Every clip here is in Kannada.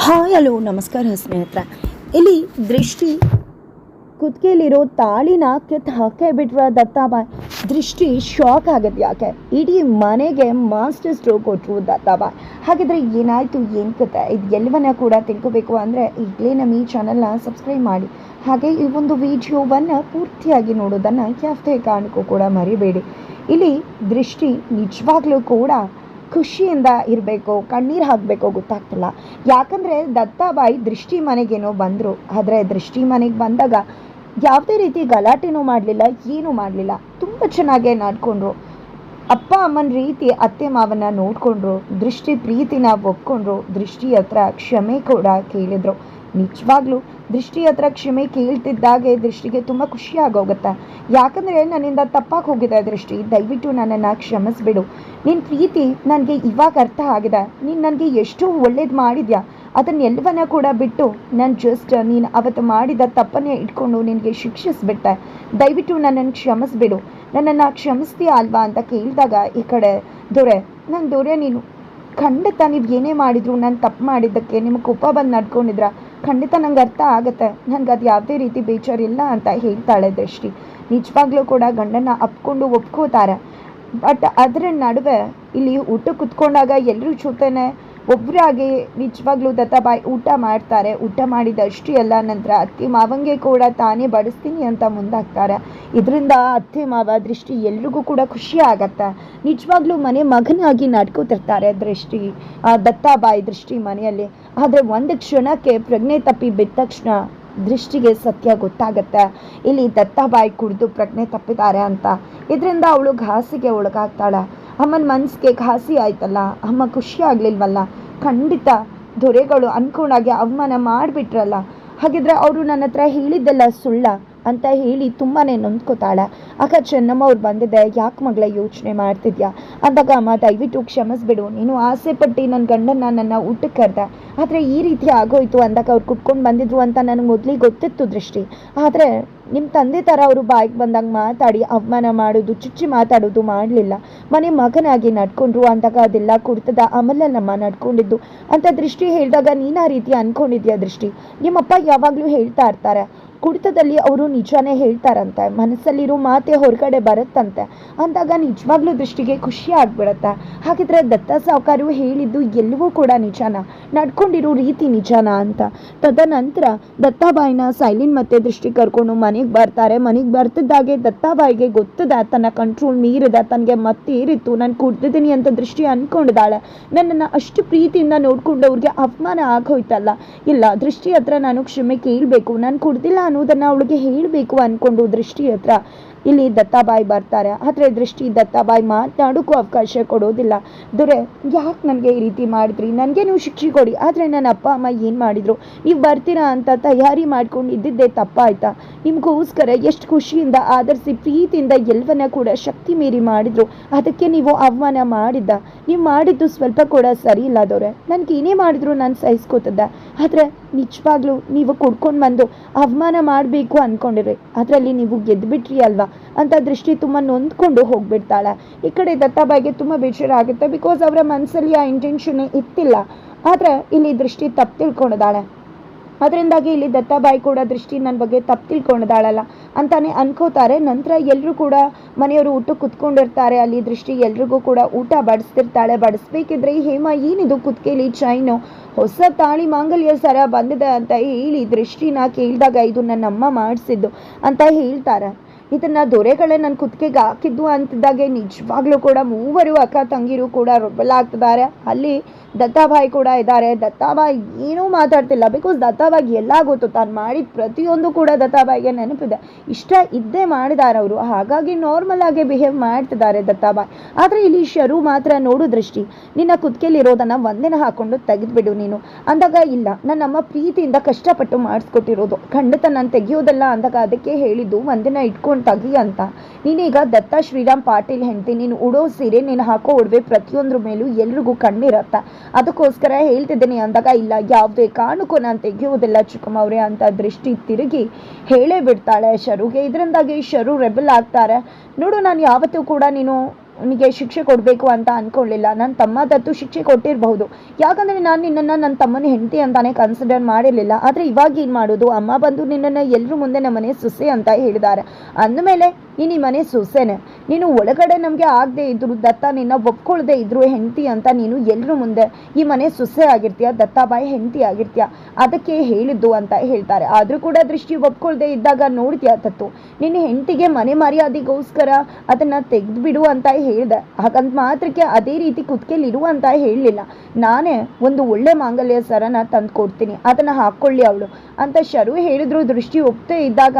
ಹಾಯ್, ಹಲೋ, ನಮಸ್ಕಾರ ಸ್ನೇಹಿತರೆ. ಇಲ್ಲಿ ದೃಷ್ಟಿ ಕುತ್ಕೆಯಲ್ಲಿರೋ ತಾಳಿನ ಕಿತ್ತು ಹಾಕೇ ಬಿಟ್ರ ದತ್ತಾಬಾಯ್. ದೃಷ್ಟಿ ಶಾಕ್ ಆಗತ್ತೆ ಯಾಕೆ? ಇಡೀ ಮನೆಗೆ ಮಾಸ್ಟರ್ ಸ್ಟ್ರೋಕ್ ಕೊಟ್ಟರು ದತ್ತಾಬಾಯ್. ಹಾಗಿದ್ರೆ ಏನಾಯಿತು, ಏನು ಕತೆ? ಇದು ಎಲ್ಲವನ್ನ ಕೂಡ ತಿಳ್ಕೋಬೇಕು ಅಂದರೆ ಈಗಲೇ ನಮ್ಮ ಈ ಚಾನಲ್ನ ಸಬ್ಸ್ಕ್ರೈಬ್ ಮಾಡಿ. ಹಾಗೆ ಈ ಒಂದು ವಿಡಿಯೋವನ್ನು ಪೂರ್ತಿಯಾಗಿ ನೋಡೋದನ್ನು ಯಾವುದೇ ಕಾರಣಕ್ಕೂ ಕೂಡ ಮರಿಬೇಡಿ. ಇಲ್ಲಿ ದೃಷ್ಟಿ ನಿಜವಾಗ್ಲೂ ಕೂಡ ಖುಷಿಯಿಂದ ಇರಬೇಕು, ಕಣ್ಣೀರು ಹಾಕಬೇಕು ಗೊತ್ತಾಗ್ತಿಲ್ಲ. ಯಾಕಂದರೆ ದತ್ತಾಬಾಯಿ ದೃಷ್ಟಿ ಮನೆಗೇನೋ ಬಂದರು. ಆದರೆ ದೃಷ್ಟಿ ಮನೆಗೆ ಬಂದಾಗ ಯಾವುದೇ ರೀತಿ ಗಲಾಟೆನೂ ಮಾಡಲಿಲ್ಲ, ಏನೂ ಮಾಡಲಿಲ್ಲ. ತುಂಬ ಚೆನ್ನಾಗೇ ನಾಡ್ಕೊಂಡ್ರು. ಅಪ್ಪ ಅಮ್ಮನ ರೀತಿ ಅತ್ತೆ ಮಾವನ್ನ ನೋಡಿಕೊಂಡ್ರು. ದೃಷ್ಟಿ ಪ್ರೀತಿನ ಒಪ್ಕೊಂಡ್ರು. ದೃಷ್ಟಿ ಹತ್ರ ಕ್ಷಮೆ ಕೂಡ ಕೇಳಿದರು. ನಿಜವಾಗ್ಲೂ ದೃಷ್ಟಿ ಹತ್ರ ಕ್ಷಮೆ ಕೇಳ್ತಿದ್ದಾಗೆ ದೃಷ್ಟಿಗೆ ತುಂಬ ಖುಷಿ ಆಗೋಗುತ್ತೆ ಯಾಕಂದರೆ ನನ್ನಿಂದ ತಪ್ಪಾಗಿ ಹೋಗಿದೆ ದೃಷ್ಟಿ, ದಯವಿಟ್ಟು ನನ್ನನ್ನು ಕ್ಷಮಿಸ್ಬಿಡು. ನಿನ್ನ ಪ್ರೀತಿ ನನಗೆ ಇವಾಗ ಅರ್ಥ ಆಗಿದೆ. ನೀನು ನನಗೆ ಎಷ್ಟು ಒಳ್ಳೇದು ಮಾಡಿದ್ಯಾ? ಅದನ್ನೆಲ್ಲವನ್ನ ಕೂಡ ಬಿಟ್ಟು ನಾನು ಜಸ್ಟ್ ನೀನು ಅವತ್ತು ಮಾಡಿದ ತಪ್ಪನ್ನೇ ಇಟ್ಕೊಂಡು ನಿನಗೆ ಶಿಕ್ಷಿಸ್ಬಿಟ್ಟೆ. ದಯವಿಟ್ಟು ನನ್ನನ್ನು ಕ್ಷಮಿಸ್ಬಿಡು. ನನ್ನನ್ನು ಕ್ಷಮಿಸ್ತೀಯ ಅಲ್ವಾ ಅಂತ ಕೇಳಿದಾಗ, ಈ ಕಡೆ ದೊರೆ ನನ್ನ ದೊರೆ, ನೀನು ಖಂಡಿತ ನೀವು ಏನೇ ಮಾಡಿದ್ರು, ನಾನು ತಪ್ಪು ಮಾಡಿದ್ದಕ್ಕೆ ನಿಮಗೆ ಕೋಪ ಬಂದು ನಡ್ಕೊಂಡಿದ್ರ? ಖಂಡಿತ ನಂಗೆ ಅರ್ಥ ಆಗುತ್ತೆ. ನನಗೆ ಅದು ಯಾವುದೇ ರೀತಿ ಬೇಜಾರಿಲ್ಲ ಅಂತ ಹೇಳ್ತಾಳೆ ದೃಷ್ಟಿ. ನಿಜವಾಗ್ಲೂ ಕೂಡ ಗಂಡನ ಅಪ್ಕೊಂಡು ಒಪ್ಕೋತಾರೆ. ಬಟ್ ಅದರ ನಡುವೆ ಇಲ್ಲಿ ಊಟ ಕುತ್ಕೊಂಡಾಗ ಎಲ್ಲರೂ ಜೊತೆನೆ ಒಬ್ಬರಾಗಿ ನಿಜವಾಗ್ಲೂ ದತ್ತಾಬಾಯಿ ಊಟ ಮಾಡ್ತಾರೆ. ಊಟ ಮಾಡಿದ ಅಷ್ಟೇ ಅಲ್ಲ, ನಂತರ ಅತ್ತೆ ಮಾವಂಗೆ ಕೂಡ ತಾನೇ ಬಡಿಸ್ತೀನಿ ಅಂತ ಮುಂದಾಗ್ತಾರೆ. ಇದರಿಂದ ಅತ್ತೆ ಮಾವ ದೃಷ್ಟಿ ಎಲ್ರಿಗೂ ಕೂಡ ಖುಷಿ ಆಗತ್ತೆ. ನಿಜವಾಗ್ಲೂ ಮನೆ ಮಗನಾಗಿ ನಡ್ಕೋತಿರ್ತಾರೆ ದೃಷ್ಟಿ ದತ್ತಾಬಾಯಿ ದೃಷ್ಟಿ ಮನೆಯಲ್ಲಿ. ಆದರೆ ಒಂದು ಕ್ಷಣಕ್ಕೆ ಪ್ರಜ್ಞೆ ತಪ್ಪಿ ಬಿದ್ದ ತಕ್ಷಣ ದೃಷ್ಟಿಗೆ ಸತ್ಯ ಗೊತ್ತಾಗತ್ತೆ. ಇಲ್ಲಿ ದತ್ತಾಬಾಯಿ ಕುಡಿದು ಪ್ರಜ್ಞೆ ತಪ್ಪಿದ್ದಾರೆ ಅಂತ. ಇದರಿಂದ ಅವಳು ಘಾಸಿಗೆ ಒಳಗಾಗ್ತಾಳೆ. ಅಮ್ಮನ ಮನಸ್ಸಿಗೆ ಘಾಸಿ ಆಯ್ತಲ್ಲ. ಅಮ್ಮ ಖುಷಿ ಆಗ್ಲಿಲ್ವಲ್ಲ? ಖಂಡಿತ. ದೊರೆಗಳು ಅನ್ಕೊಂಡಾಗೆ ಅವಮಾನ ಮಾಡಿಬಿಟ್ರಲ್ಲ. ಹಾಗಿದ್ರೆ ಅವರು ನನ್ನ ಹತ್ರ ಹೇಳಿದ್ದೆಲ್ಲ ಸುಳ್ಳ? ಅಂತ ಹೇಳಿ ತುಂಬಾ ನೊಂದ್ಕೋತಾಳೆ. ಆಗ ಚೆನ್ನಮ್ಮ ಅವ್ರು ಬಂದಿದ್ದೆ ಯಾಕೆ ಮಗಳ ಯೋಚನೆ ಮಾಡ್ತಿದ್ಯಾ? ಅಂದಾಗ ಅಮ್ಮ, ದಯವಿಟ್ಟು ಕ್ಷಮಿಸ್ಬಿಡು. ನೀನು ಆಸೆ ಪಟ್ಟು ನನ್ನ ಗಂಡನ ನನ್ನ ಊಟಕ್ಕೆ ಕರೆದೆ. ಆದರೆ ಈ ರೀತಿ ಆಗೋಯ್ತು ಅಂದಾಗ ಅವ್ರು ಕುಟ್ಕೊಂಡು ಬಂದಿದ್ರು ಅಂತ ನನಗೆ ಮೊದಲಿಗೆ ಗೊತ್ತಿತ್ತು ದೃಷ್ಟಿ. ಆದರೆ ನಿಮ್ಮ ತಂದೆ ಥರ ಅವರು ಬಾಯಿಗೆ ಬಂದಾಗ ಮಾತಾಡಿ ಅವಮಾನ ಮಾಡೋದು, ಚುಚ್ಚಿ ಮಾತಾಡೋದು ಮಾಡಲಿಲ್ಲ. ಮನೆ ಮಗನಾಗಿ ನಡ್ಕೊಂಡ್ರು ಅಂದಾಗ ಅದೆಲ್ಲ ಕುಡ್ತದ ಆಮೇಲಲ್ಲಮ್ಮ ನಡ್ಕೊಂಡಿದ್ದು. ಅಂತ ದೃಷ್ಟಿ ಹೇಳಿದಾಗ ನೀನು ಆ ರೀತಿ ಅಂದ್ಕೊಂಡಿದ್ಯಾ ದೃಷ್ಟಿ? ನಿಮ್ಮಪ್ಪ ಯಾವಾಗಲೂ ಹೇಳ್ತಾ ಇರ್ತಾರೆ. ಕುಡಿತದಲ್ಲಿ ಅವರು ನಿಜಾನೇ ಹೇಳ್ತಾರಂತೆ, ಮನಸ್ಸಲ್ಲಿರೋ ಮಾತೆ ಹೊರಗಡೆ ಬರುತ್ತಂತೆ. ಅಂದಾಗ ನಿಜವಾಗ್ಲೂ ದೃಷ್ಟಿಗೆ ಖುಷಿ ಆಗ್ಬಿಡತ್ತೆ. ಹಾಗಿದ್ರೆ ದತ್ತ ಸಾವುಕಾರು ಹೇಳಿದ್ದು ಎಲ್ಲವೂ ಕೂಡ ನಿಜಾನ? ನಡ್ಕೊಂಡಿರೋ ರೀತಿ ನಿಜಾನ ಅಂತ. ತದನಂತರ ದತ್ತಾಬಾಯಿನ ಸೈಲಿನ್ ಮತ್ತೆ ದೃಷ್ಟಿ ಕರ್ಕೊಂಡು ಮನೆಗೆ ಬರ್ತಾರೆ. ಮನೆಗೆ ಬರ್ತಿದ್ದಾಗೆ ದತ್ತಾಬಾಯಿಗೆ ಗೊತ್ತದ, ತನ್ನ ಕಂಟ್ರೋಲ್ ಮೀರಿದ, ತನಗೆ ಮತ್ತೇರಿತ್ತು. ನಾನು ಕುಡ್ದಿದ್ದೀನಿ ಅಂತ ದೃಷ್ಟಿ ಅಂದ್ಕೊಂಡಿದ್ದಾಳೆ ನನ್ನನ್ನು ಅಷ್ಟು ಪ್ರೀತಿಯಿಂದ ನೋಡ್ಕೊಂಡವ್ರಿಗೆ ಅಪಮಾನ ಆಗೋಯ್ತಲ್ಲ ಇಲ್ಲ, ದೃಷ್ಟಿ ಹತ್ರ ನಾನು ಕ್ಷಮೆ ಕೇಳಬೇಕು. ನಾನು ಕುಡ್ದಿಲ್ಲ ಅನ್ನೋದನ್ನು ಅವಳಿಗೆ ಹೇಳಬೇಕು ಅನ್ಕೊಂಡು ದೃಷ್ಟಿ ಹತ್ರ. ಇಲ್ಲಿ ದತ್ತಾಬಾಯಿ ಬರ್ತಾರೆ. ಆದರೆ ದೃಷ್ಟಿ ದತ್ತಾಬಾಯಿ ಮಾತನಾಡೋಕ್ಕೂ ಅವಕಾಶ ಕೊಡೋದಿಲ್ಲ. ದೊರೆ, ಯಾಕೆ ನನಗೆ ಈ ರೀತಿ ಮಾಡಿದ್ರಿ? ನನಗೆ ನೀವು ಶಿಕ್ಷೆ ಕೊಡಿ. ಆದರೆ ನನ್ನ ಅಪ್ಪ, ಅಮ್ಮ ಏನು ಮಾಡಿದರು? ನೀವು ಬರ್ತೀರಾ ಅಂತ ತಯಾರಿ ಮಾಡ್ಕೊಂಡು ಇದ್ದಿದ್ದೇ ತಪ್ಪಾಯ್ತಾ? ನಿಮಗೋಸ್ಕರ ಎಷ್ಟು ಖುಷಿಯಿಂದ ಆಧರಿಸಿ ಪ್ರೀತಿಯಿಂದ ಎಲ್ಲವನ್ನ ಕೂಡ ಶಕ್ತಿ ಮೀರಿ ಮಾಡಿದ್ರು. ಅದಕ್ಕೆ ನೀವು ಅವಮಾನ ಮಾಡಿದ್ದ. ನೀವು ಮಾಡಿದ್ದು ಸ್ವಲ್ಪ ಕೂಡ ಸರಿ ಇಲ್ಲ ದೊರೆ. ನನಗೆ ಏನೇ ಮಾಡಿದ್ರು ನಾನು ಸಹಿಸ್ಕೋತದ್ದೆ. ಆದರೆ ನಿಜವಾಗ್ಲೂ ನೀವು ಕುಡ್ಕೊಂಡು ಬಂದು ಅವಮಾನ ಮಾಡಬೇಕು ಅಂದ್ಕೊಂಡಿರಿ ಅದರಲ್ಲಿ ನೀವು ಗೆದ್ದುಬಿಟ್ರಿ ಅಲ್ವಾ? ಅಂತ ದೃಷ್ಟಿ ತುಂಬ ನೊಂದ್ಕೊಂಡು ಹೋಗ್ಬಿಡ್ತಾಳೆ. ಈ ಕಡೆ ದತ್ತಾಬಾಯಿಗೆ ತುಂಬ ಬೇಜಾರಾಗುತ್ತೆ ಬಿಕಾಸ್ ಅವರ ಮನಸ್ಸಲ್ಲಿ ಆ ಇಂಟೆನ್ಷನ್ ಇತ್ತಿಲ್ಲ ಆದರೆ ಇಲ್ಲಿ ದೃಷ್ಟಿ ತಪ್ಪು ತಿಳ್ಕೊಂಡಿದ್ದಾಳೆ. ಅದರಿಂದಾಗಿ ಇಲ್ಲಿ ದತ್ತಾಬಾಯಿ ಕೂಡ ದೃಷ್ಟಿ ನನ್ನ ಬಗ್ಗೆ ತಪ್ಪು ತಿಳ್ಕೊಂಡಿದ್ದಾಳಲ್ಲ ಅಂತಾನೆ ಅನ್ಕೋತಾರೆ. ನಂತರ ಎಲ್ಲರೂ ಕೂಡ ಮನೆಯವರು ಊಟ ಕುತ್ಕೊಂಡಿರ್ತಾರೆ. ಅಲ್ಲಿ ದೃಷ್ಟಿ ಎಲ್ರಿಗೂ ಕೂಡ ಊಟ ಬಡಿಸ್ತಿರ್ತಾಳೆ. ಬಡಿಸ್ಬೇಕಿದ್ರೆ, ಹೇಮ, ಏನಿದು ಕುತ್ಕೇಳಿ? ಚೈನು, ಹೊಸ ತಾಳಿ ಮಾಂಗಲ್ಯ ಸರ ಬಂದಿದೆ ಅಂತ ಹೇಳಿ ದೃಷ್ಟಿನ ಕೇಳಿದಾಗ, ಇದು ನನ್ನ ಅಮ್ಮ ಮಾಡಿಸಿದ್ದು ಅಂತ ಹೇಳ್ತಾರೆ. ಇದನ್ನ ದೊರೆಗಳೇ ನನ್ನ ಕುತ್ತಿಗೆಗೆ ಹಾಕಿದ್ದು ಅಂತಿದ್ದಾಗೆ ನಿಜವಾಗ್ಲೂ ಕೂಡ ಮೂವರು ಅಕ್ಕ ತಂಗಿರು ಕೂಡ ರೊಬ್ಬಲಾಗ್ತಿದ್ದಾರೆ ಅಲ್ಲಿ ದತ್ತಾಬಾಯಿ ಕೂಡ ಇದ್ದಾರೆ. ದತ್ತಾಬಾಯಿ ಏನೂ ಮಾತಾಡ್ತಿಲ್ಲ. ಬಿಕಾಸ್ ದತ್ತಾಬಾಯಿ ಎಲ್ಲ ಗೊತ್ತು, ತಾನು ಮಾಡಿದ ಪ್ರತಿಯೊಂದು ಕೂಡ ದತ್ತಾಬಾಯಿಗೆ ನೆನಪಿದೆ. ಇಷ್ಟ ಇದ್ದೇ ಮಾಡಿದ್ದಾರೆ ಅವರು. ಹಾಗಾಗಿ ನಾರ್ಮಲ್ ಆಗಿ ಬಿಹೇವ್ ಮಾಡ್ತಿದ್ದಾರೆ ದತ್ತಾಬಾಯಿ ಆದರೆ ಇಲ್ಲಿ ಶರು ಮಾತ್ರ ನೋಡು ದೃಷ್ಟಿ. ನಿನ್ನ ಕುತ್ತಿಗೆಲಿರೋದನ್ನು ಒಂದಿನ ಹಾಕೊಂಡು ತೆಗೆದ್ಬಿಡು ನೀನು. ಅಂದಾಗ ಇಲ್ಲ. ನನ್ನಮ್ಮ ಪ್ರೀತಿಯಿಂದ ಕಷ್ಟಪಟ್ಟು ಮಾಡಿಸ್ಕೊಟ್ಟಿರೋದು. ಖಂಡಿತ ನಾನು ತೆಗೆಯೋದಲ್ಲ ಅಂದಾಗ ಅದಕ್ಕೆ ಹೇಳಿದ್ದು ಒಂದಿನ ಇಟ್ಕೊಂಡು. ತೆಗಿ ಅಂತ. ನೀನೀಗ ದತ್ತ ಶ್ರೀರಾಮ್ ಪಾಟೀಲ್ ಹೆಂಡತಿ, ನೀನು ಉಡೋ ಸೀರೆ, ನೀನು ಹಾಕೋ ಉಡುವೆ ಪ್ರತಿಯೊಂದ್ರ ಮೇಲೂ ಎಲ್ರಿಗೂ ಕಣ್ಣಿರತ್ತ. ಅದಕ್ಕೋಸ್ಕರ ಹೇಳ್ತಿದ್ದೀನಿ ಅಂದಾಗ, ಇಲ್ಲ, ಯಾವುದೇ ಕಾರಣಕ್ಕೂ ನಾನು ತೆಗೆಯೋದಿಲ್ಲ ಚಿಕ್ಕಮ್ಮವ್ರೆ ಅಂತ ದೃಷ್ಟಿ ತಿರುಗಿ ಹೇಳೇ ಬಿಡ್ತಾಳೆ ಶರುಗೆ. ಇದರಿಂದಾಗಿ ಶರು ರೆಬಲ್ ಆಗ್ತಾರೆ. ನೋಡು, ನಾನು ಯಾವತ್ತೂ ಕೂಡ ನೀನು ಅವನಿಗೆ ಶಿಕ್ಷೆ ಕೊಡಬೇಕು ಅಂತ ಅನ್ಕೊಳ್ಳಿಲ್ಲ. ನನ್ನ ತಮ್ಮ ದತ್ತು ಶಿಕ್ಷೆ ಕೊಟ್ಟಿರಬಹುದು. ಯಾಕಂದರೆ ನಾನು ನಿನ್ನನ್ನು ನನ್ನ ತಮ್ಮನ ಹೆಂಡತಿ ಅಂತಾನೆ ಕನ್ಸಿಡರ್ ಮಾಡಿರಲಿಲ್ಲ. ಆದರೆ ಇವಾಗ ಏನು ಮಾಡೋದು? ಅಮ್ಮ ಬಂದು ನಿನ್ನನ್ನು ಎಲ್ಲರೂ ಮುಂದೆ ನಮ್ಮ ಮನೆ ಸೊಸೆ ಅಂತ ಹೇಳಿದ್ದಾರೆ. ಅಂದಮೇಲೆ, ನೀನು ಮನೆ ಸೊಸೆನೆ. ನೀನು ಒಳಗಡೆ ನಮಗೆ ಆಗದೆ ಇದ್ರು, ದತ್ತ ನಿನ್ನ ಒಪ್ಕೊಳ್ಳದೆ ಇದ್ರು ಹೆಂಡತಿ ಅಂತ ನೀನು ಎಲ್ಲರೂ ಮುಂದೆ ಈ ಮನೆ ಸೊಸೆ ಆಗಿರ್ತೀಯ, ದತ್ತಾಬಾಯಿ ಹೆಂಡತಿ ಆಗಿರ್ತೀಯ, ಅದಕ್ಕೆ ಹೇಳಿದ್ದು ಅಂತ ಹೇಳ್ತಾರೆ. ಆದರೂ ಕೂಡ ದೃಷ್ಟಿ ಒಪ್ಕೊಳ್ಳದೆ ಇದ್ದಾಗ ನೋಡ್ತೀಯ ತತ್ತು ನಿನ್ನ ಹೆಂಡತಿಗೆ ಮನೆ ಮರ್ಯಾದೆಗೋಸ್ಕರ ಅದನ್ನು ತೆಗೆದುಬಿಡು ಅಂತ ಹೇಳಿದೆ. ಹಾಗಂತ ಮಾತ್ರಕ್ಕೆ ಅದೇ ರೀತಿ ಕುತ್ಕೆಲಿ ಇರು ಅಂತ ಹೇಳಲಿಲ್ಲ. ನಾನೇ ಒಂದು ಒಳ್ಳೆ ಮಾಂಗಲ್ಯ ಸರನ ತಂದು ಕೊಡ್ತೀನಿ. ಅದನ್ನು ಹಾಕ್ಕೊಳ್ಳಿ ಅವಳು ಅಂತ ಶರು ಹೇಳಿದ್ರು. ದೃಷ್ಟಿ ಒಪ್ತೇ ಇದ್ದಾಗ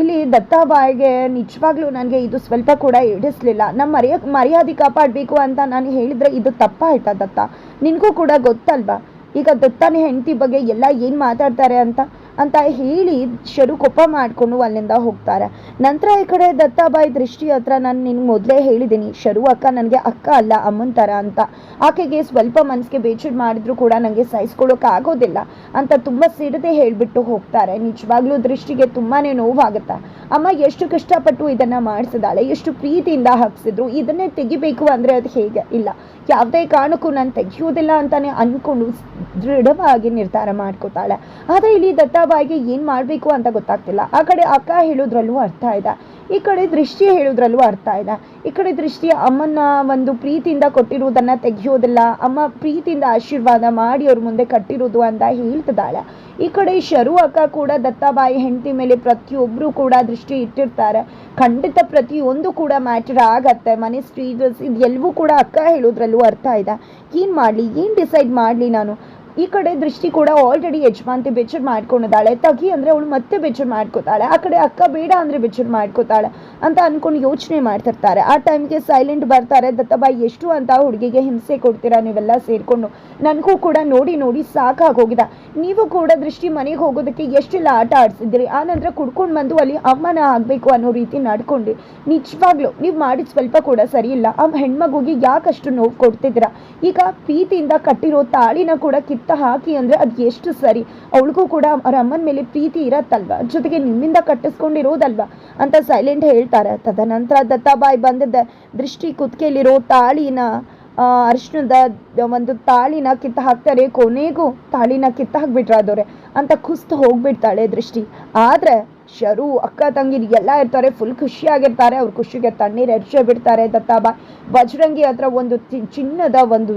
ಇಲ್ಲಿ ದತ್ತಾಬಾಯಿಗೆ ನಿಜವಾಗ್ಲೂ ನನಗೆ ಇದು ಸ್ವಲ್ಪ ಕೂಡ ಎಡಿಸ್ಲಿಲ್ಲ ನಮ್ಮ ಮರ್ಯ, ಮರ್ಯಾದೆ ಕಾಪಾಡಬೇಕು ಅಂತ ನಾನು ಹೇಳಿದ್ರೆ ಇದು ತಪ್ಪಾಯ್ತಾ ದತ್ತ? ನಿನಗೂ ಕೂಡ ಗೊತ್ತಲ್ವಾ? ಈಗ ದತ್ತನ ಹೆಂಡತಿ ಬಗ್ಗೆ ಎಲ್ಲ ಏನು ಮಾತಾಡ್ತಾರೆ ಅಂತ? ಅಂತ ಹೇಳಿ ಶರು ಕೋಪ ಮಾಡಿಕೊಂಡು ಅಲ್ಲಿಂದ ಹೋಗ್ತಾರೆ. ನಂತರ ಈ ಕಡೆ ದತ್ತಾಬಾಯಿ ದೃಷ್ಟಿ ಹತ್ರ ನಾನು ನಿನ್ ಮೊದಲೇ ಹೇಳಿದ್ದೀನಿ ಶರು ಅಕ್ಕ ನನಗೆ ಅಕ್ಕ ಅಲ್ಲ, ಅಮ್ಮನ ಥರ ಅಂತ. ಆಕೆಗೆ ಸ್ವಲ್ಪ ಮನಸ್ಸಿಗೆ ಬೇಜಾರು ಮಾಡಿದ್ರು ಕೂಡ ನನಗೆ ಸಹಿಸ್ಕೊಳ್ಳೋಕೆ ಆಗೋದಿಲ್ಲ ಅಂತ ತುಂಬ ಸಿಡದೆ ಹೇಳಿಬಿಟ್ಟು ಹೋಗ್ತಾರೆ. ನಿಜವಾಗ್ಲೂ ದೃಷ್ಟಿಗೆ ತುಂಬಾನೇ ನೋವಾಗುತ್ತೆ. ಅಮ್ಮ ಎಷ್ಟು ಕಷ್ಟಪಟ್ಟು ಇದನ್ನ ಮಾಡಿಸಿದಾಳೆ, ಎಷ್ಟು ಪ್ರೀತಿಯಿಂದ ಹಾಕ್ಸಿದ್ರು, ಇದನ್ನೇ ತೆಗಿಬೇಕು ಅಂದ್ರೆ ಅದು ಹೇಗೆ? ಇಲ್ಲ. ಯಾವುದೇ ಕಾರಣಕ್ಕೂ ನಾನು ತೆಗೆಯೋದಿಲ್ಲ ಅಂತಾನೆ ಅಂದ್ಕೊಂಡು ದೃಢವಾಗಿ ನಿರ್ಧಾರ ಮಾಡ್ಕೋತಾಳೆ. ಆದರೆ ಇಲ್ಲಿ ದತ್ತಾಬಾಯಿಗೆ ಏನು ಮಾಡಬೇಕು ಅಂತ ಗೊತ್ತಾಗ್ತಿಲ್ಲ. ಆ ಕಡೆ ಅಕ್ಕ ಹೇಳೋದ್ರಲ್ಲೂ ಅರ್ಥ ಇದೆ. ಈ ಕಡೆ ದೃಷ್ಟಿ ಹೇಳೋದ್ರಲ್ಲೂ ಅರ್ಥ ಇದೆ. ಈ ಕಡೆ ದೃಷ್ಟಿ ಅಮ್ಮನ ಒಂದು ಪ್ರೀತಿಯಿಂದ ಕೊಟ್ಟಿರುವುದನ್ನ ತೆಗೆಯೋದಿಲ್ಲ. ಅಮ್ಮ ಪ್ರೀತಿಯಿಂದ ಆಶೀರ್ವಾದ ಮಾಡಿ ಅವ್ರ ಮುಂದೆ ಕಟ್ಟಿರೋದು ಅಂತ ಹೇಳ್ತಿದ್ದಾಳೆ. ಈ ಕಡೆ ಶರು ಅಕ್ಕ ಕೂಡ, ದತ್ತಾಬಾಯಿ ಹೆಂಡತಿ ಮೇಲೆ ಪ್ರತಿಯೊಬ್ಬರು ಕೂಡ ದೃಷ್ಟಿ ಇಟ್ಟಿರ್ತಾರೆ. ಖಂಡಿತ ಪ್ರತಿಯೊಂದು ಕೂಡ ಮ್ಯಾಟರ್ ಆಗತ್ತೆ. ಮನೆ ಸ್ಟ್ರೀಟ್ ಇದೆಲ್ಲವೂ ಕೂಡ ಅಕ್ಕ ಹೇಳೋದ್ರಲ್ಲೂ ಅರ್ಥ ಇದೆ. ಏನು ಮಾಡಲಿ? ಏನು ಡಿಸೈಡ್ ಮಾಡಲಿ ನಾನು? ಈ ಕಡೆ ದೃಷ್ಟಿ ಕೂಡ ಆಲ್ರೆಡಿ ಯಜಮಾಂತಿ ಬೆಚ್ಚರ್ ಮಾಡ್ಕೊಂಡಿದ್ದಾಳೆ. ತಗಿ ಅಂದರೆ ಅವಳು ಮತ್ತೆ ಬೆಚ್ಚರ್ ಮಾಡ್ಕೋತಾಳೆ. ಆ ಕಡೆ ಅಕ್ಕ ಬೇಡ ಅಂದರೆ ಬೆಚ್ಚರ್ ಮಾಡ್ಕೋತಾಳೆ ಅಂತ ಅನ್ಕೊಂಡು ಯೋಚನೆ ಮಾಡ್ತಿರ್ತಾರೆ. ಆ ಟೈಮ್ಗೆ ಸೈಲೆಂಟ್ ಬರ್ತಾರೆ. ದತ್ತಬಾಯಿ, ಎಷ್ಟು ಅಂತ ಹುಡುಗಿಗೆ ಹಿಂಸೆ ಕೊಡ್ತೀರಾ? ನೀವೆಲ್ಲ ಸೇರಿಕೊಂಡು ನನಗೂ ಕೂಡ ನೋಡಿ ನೋಡಿ ಸಾಕಾಗೋಗಿದೆ. ನೀವು ಕೂಡ ದೃಷ್ಟಿ ಮನೆಗೆ ಹೋಗೋದಕ್ಕೆ ಎಷ್ಟೆಲ್ಲ ಆಟ ಆಡಿಸಿದ್ರಿ ಆ ನಂತರ ಕುಡ್ಕೊಂಡು ಬಂದು ಅಲ್ಲಿ ಅಮ್ಮನ ಆಗಬೇಕು ಅನ್ನೋ ರೀತಿ ನಡ್ಕೊಂಡ್ರಿ ನಿಜವಾಗ್ಲೂ ನೀವು ಮಾಡಿದ ಸ್ವಲ್ಪ ಕೂಡ ಸರಿ ಇಲ್ಲ. ಆ ಹೆಣ್ಮಗುಗೆ ಯಾಕಷ್ಟು ನೋವು ಕೊಡ್ತಿದ್ದೀರಾ? ಈಗ ಪ್ರೀತಿಯಿಂದ ಕಟ್ಟಿರೋ ತಾಳಿನ ಕೂಡ ಕಿತ್ತ ಹಾಕಿ ಅಂದರೆ ಅದು ಎಷ್ಟು ಸರಿ? ಅವಳಿಗೂ ಕೂಡ ಅವ್ರ ಅಮ್ಮನ ಮೇಲೆ ಪ್ರೀತಿ ಇರತ್ತಲ್ವ? ಜೊತೆಗೆ ನಿಮ್ಮಿಂದ ಕಟ್ಟಿಸ್ಕೊಂಡಿರೋದಲ್ವಾ? ಅಂತ ಸೈಲೆಂಟ್ ಹೇಳ್ತಾರೆ. ತದನಂತರ ದತ್ತಾಬಾಯಿ ಬಂದಿದ್ದ ದೃಷ್ಟಿ ಕುತ್ತಿಗೆಯಲ್ಲಿರೋ ತಾಳಿನ ಆ, ಅರಿಶಿಣದ ಒಂದು ತಾಳಿನ ಕಿತ್ತ ಹಾಕ್ತಾರೆ. ಕೊನೆಗೂ ತಾಳಿನ ಕಿತ್ತ ಹಾಕ್ಬಿಟ್ರಾದವ್ರೆ ಅಂತ ಕುಸ್ತು ಹೋಗ್ಬಿಡ್ತಾಳೆ ದೃಷ್ಟಿ. ಆದ್ರೆ ಶರು ಅಕ್ಕ ತಂಗಿ ಎಲ್ಲ ಇರ್ತಾರೆ ಫುಲ್ ಖುಷಿಯಾಗಿರ್ತಾರೆ. ಅವ್ರ ಖುಷಿಗೆ ತಣ್ಣೀರು ಎರಚೆ ಬಿಡ್ತಾರೆ ದತ್ತಾಬಾಯಿ. ಬಜರಂಗಿ ಹತ್ರ ಒಂದು ಚಿನ್ನದ ಒಂದು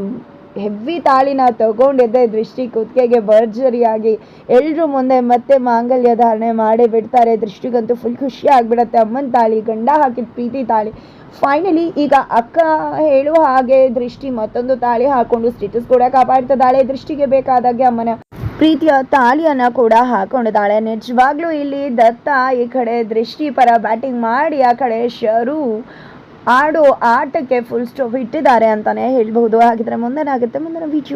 ಹೆವಿ ತಾಳಿನ ತಗೊಂಡಿದ್ದೆ ದೃಷ್ಟಿ ಕುತ್ತಿಗೆಗೆ ಭರ್ಜರಿಯಾಗಿ. ಎಲ್ಲರೂ ಮುಂದೆ ಮತ್ತೆ ಮಾಂಗಲ್ಯ ಧಾರಣೆ ಮಾಡೇ ಬಿಡ್ತಾರೆ. ದೃಷ್ಟಿಗಂತೂ ಫುಲ್ ಖುಷಿ ಆಗ್ಬಿಡತ್ತೆ. ಅಮ್ಮನ ತಾಳಿ, ಗಂಡ ಹಾಕಿದ ಪ್ರೀತಿ ತಾಳಿ. ಫೈನಲಿ ಈಗ ಅಕ್ಕ ಹೇಳುವ ಹಾಗೆ ದೃಷ್ಟಿ ಮತ್ತೊಂದು ತಾಳಿ ಹಾಕೊಂಡು ಸ್ಟೇಟಸ್ ಕೂಡ ಕಾಪಾಡ್ತಿದ್ದಾಳೆ. ದೃಷ್ಟಿಗೆ ಬೇಕಾದಾಗೆ ಅಮ್ಮನ ಪ್ರೀತಿಯ ತಾಳಿಯನ್ನ ಕೂಡ ಹಾಕೊಂಡಿದ್ದಾಳೆ. ನಿಜವಾಗ್ಲೂ ಇಲ್ಲಿ ದತ್ತ ಈ ಕಡೆ ದೃಷ್ಟಿ ಪರ ಬ್ಯಾಟಿಂಗ್ ಮಾಡಿ, ಆ ಕಡೆ ಶರು ಆಡೋ ಆಟಕ್ಕೆ ಫುಲ್ ಸ್ಟಾಪ್ ಇಟ್ಟಿದ್ದಾರೆ ಅಂತಾನೆ ಹೇಳ್ಬಹುದು. ಹಾಗಿದ್ರೆ ಮುಂದೇನಾಗುತ್ತೆ ಮುಂದಿನ ವಿಡಿಯೋ